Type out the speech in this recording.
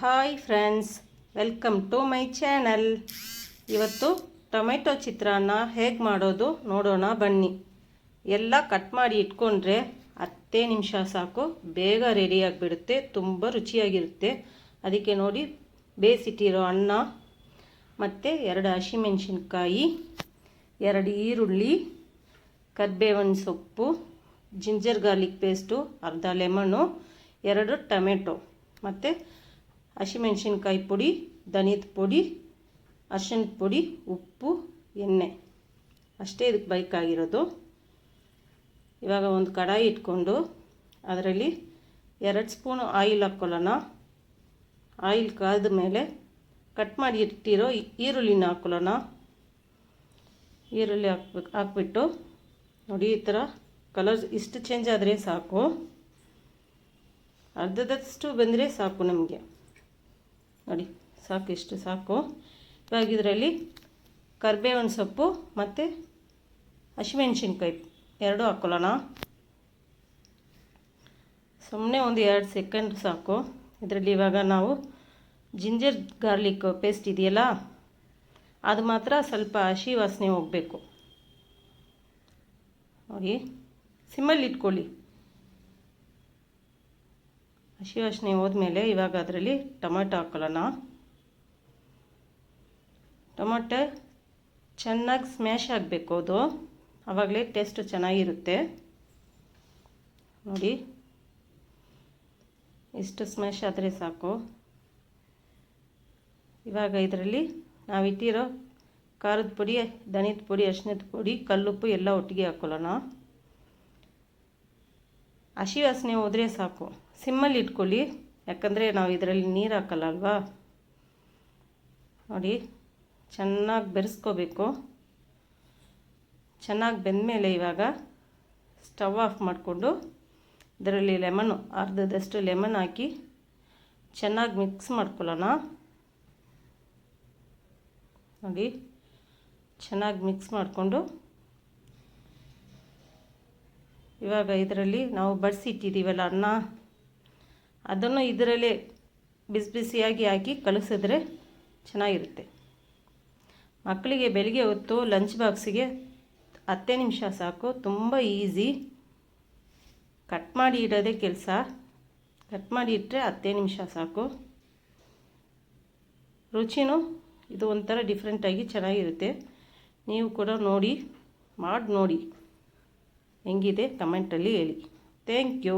Hi friends, welcome to my channel. ಇವತ್ತು tomato chitranna ಹೇಗೆ ಮಾಡೋದು ನೋಡೋಣ ಬನ್ನಿ. ಎಲ್ಲ ಕಟ್ ಮಾಡಿ ಇಟ್ಕೊಂಡ್ರೆ ಹತ್ತೇ ನಿಮಿಷ ಸಾಕು, ಬೇಗ ರೆಡಿಯಾಗಿಬಿಡುತ್ತೆ ತುಂಬ ರುಚಿಯಾಗಿರುತ್ತೆ. ಅದಕ್ಕೆ ನೋಡಿ, ಬೇಯಿಸಿಟ್ಟಿರೋ ಅನ್ನ, ಮತ್ತು ಎರಡು ಹಸಿಮೆಣಸಿನ್ಕಾಯಿ, ಎರಡು ಈರುಳ್ಳಿ, ಕರ್ಬೇವಿನ ಸೊಪ್ಪು, ಜಿಂಜರ್ ಗಾರ್ಲಿಕ್ ಪೇಸ್ಟು, ಅರ್ಧ ಲೆಮನು, ಎರಡು ಟೊಮೆಟೊ, ಮತ್ತು ಹಸಿಮೆಣ್ಸಿನ್ಕಾಯಿ ಪುಡಿ, ಧನಿಯದ ಪುಡಿ, ಅರ್ಶಿಣದ ಪುಡಿ, ಉಪ್ಪು, ಎಣ್ಣೆ. ಅಷ್ಟೇ ಇದಕ್ಕೆ ಬೇಕಾಗಿರೋದು. ಇವಾಗ ಒಂದು ಕಡಾಯಿ ಇಟ್ಕೊಂಡು ಅದರಲ್ಲಿ ಎರಡು ಸ್ಪೂನು ಆಯಿಲ್ ಹಾಕ್ಕೊಳ್ಳೋಣ. ಆಯಿಲ್ ಕಾದ ಮೇಲೆ ಕಟ್ ಮಾಡಿ ಇಟ್ಟಿರೋ ಈರುಳ್ಳಿನ ಹಾಕ್ಕೊಳ್ಳೋಣ. ಈರುಳ್ಳಿ ಹಾಕ್ಬೇಕು ಹಾಕ್ಬಿಟ್ಟು ನೋಡಿ ಈ ಥರ ಕಲರ್ ಇಷ್ಟು ಚೇಂಜ್ ಆದರೆ ಸಾಕು. ಅರ್ಧದಷ್ಟು ಬಂದರೆ ಸಾಕು ನಮಗೆ. ನೋಡಿ, ಸಾಕು ಇಷ್ಟು, ಸಾಕು. ಇವಾಗ ಇದರಲ್ಲಿ ಕರ್ಬೇವಿನ ಸೊಪ್ಪು ಮತ್ತು ಹಸಿಮೆಣ್ಸಿನ್ಕಾಯಿ, ಎರಡು ಹಾಕ್ಕೊಳ್ಳೋಣ ಸುಮ್ಮನೆ ಒಂದು ಎರಡು ಸೆಕೆಂಡ್ ಸಾಕು. ಇದರಲ್ಲಿ ಇವಾಗ ನಾವು ಜಿಂಜರ್ ಗಾರ್ಲಿಕ್ ಪೇಸ್ಟ್ ಇದೆಯಲ್ಲ, ಅದು ಮಾತ್ರ ಸ್ವಲ್ಪ ಹಸಿ ವಾಸನೆ ಹೋಗಬೇಕು. ನೋಡಿ, ಸಿಮ್ಮಲ್ಲಿ ಇಟ್ಕೊಳ್ಳಿ. ಹಸಿ ವಾಸನೆ ಹೋದ್ಮೇಲೆ ಇವಾಗ ಅದರಲ್ಲಿ ಟೊಮೆಟೊ ಹಾಕೊಳ್ಳೋಣ. ಟೊಮೆಟೊ ಚೆನ್ನಾಗಿ ಸ್ಮ್ಯಾಶ್ ಆಗಬೇಕು ಅದು. ಆವಾಗಲೇ ಟೇಸ್ಟ್ ಚೆನ್ನಾಗಿರುತ್ತೆ. ನೋಡಿ. ಇಷ್ಟು ಸ್ಮ್ಯಾಶ್ ಆದರೆ ಸಾಕು. ಇವಾಗ ಇದರಲ್ಲಿ ನಾವು ಇಟ್ಟಿರೋ ಖಾರದ ಪುಡಿ, ಧನಿದ ಪುಡಿ ಅರಿಶಿನದ ಪುಡಿ, ಕಲ್ಲುಪ್ಪು ಎಲ್ಲ ಒಟ್ಟಿಗೆ ಹಾಕ್ಕೊಳ್ಳೋಣ ಹಸಿ ವಾಸನೆ ಹೋದರೆ ಸಾಕು. ಸಿಮ್ಮಲ್ಲಿ ಇಟ್ಕೊಳ್ಳಿ. ಯಾಕಂದರೆ ನಾವು ಇದರಲ್ಲಿ ನೀರು ಹಾಕಲ್ಲ ಅಲ್ವಾ ನೋಡಿ, ಚೆನ್ನಾಗಿ ಬೆರೆಸ್ಕೋಬೇಕು. ಚೆನ್ನಾಗಿ ಬೆಂದಮೇಲೆ ಇವಾಗ ಸ್ಟವ್ ಆಫ್ ಮಾಡಿಕೊಂಡು ಇದರಲ್ಲಿ ಲೆಮನ್ನು ಅರ್ಧದಷ್ಟು ಲೆಮನ್ ಹಾಕಿ ಚೆನ್ನಾಗಿ ಮಿಕ್ಸ್ ಮಾಡ್ಕೊಳ್ಳೋಣ. ನೋಡಿ, ಚೆನ್ನಾಗಿ ಮಿಕ್ಸ್ ಮಾಡಿಕೊಂಡು ಇವಾಗ ಇದರಲ್ಲಿ ನಾವು ಬಡಿಸಿಟ್ಟಿದ್ದೀವಲ್ಲ ಅನ್ನ, ಅದನ್ನು ಇದರಲ್ಲೇ ಬಿಸಿ ಬಿಸಿಯಾಗಿ ಹಾಕಿ ಕಲಸಿದ್ರೆ ಚೆನ್ನಾಗಿರುತ್ತೆ. ಮಕ್ಕಳಿಗೆ ಬೆಳಿಗ್ಗೆ ಹೊತ್ತು ಲಂಚ್ ಬಾಕ್ಸಿಗೆ ಹತ್ತೇ ನಿಮಿಷ ಸಾಕು, ತುಂಬ ಈಸಿ ಕಟ್ ಮಾಡಿ ಇಡೋದೇ ಕೆಲಸ. ಕಟ್ ಮಾಡಿ ಇಟ್ಟರೆ ಹತ್ತೇ ನಿಮಿಷ ಸಾಕು. ರುಚಿನೂ ಇದು ಒಂಥರ ಡಿಫ್ರೆಂಟಾಗಿ ಚೆನ್ನಾಗಿರುತ್ತೆ. ನೀವು ಕೂಡ ನೋಡಿ, ಮಾಡಿ ನೋಡಿ. ಹೆಂಗಿದೆ? ಕಮೆಂಟಲ್ಲಿ ಹೇಳಿ. Thank you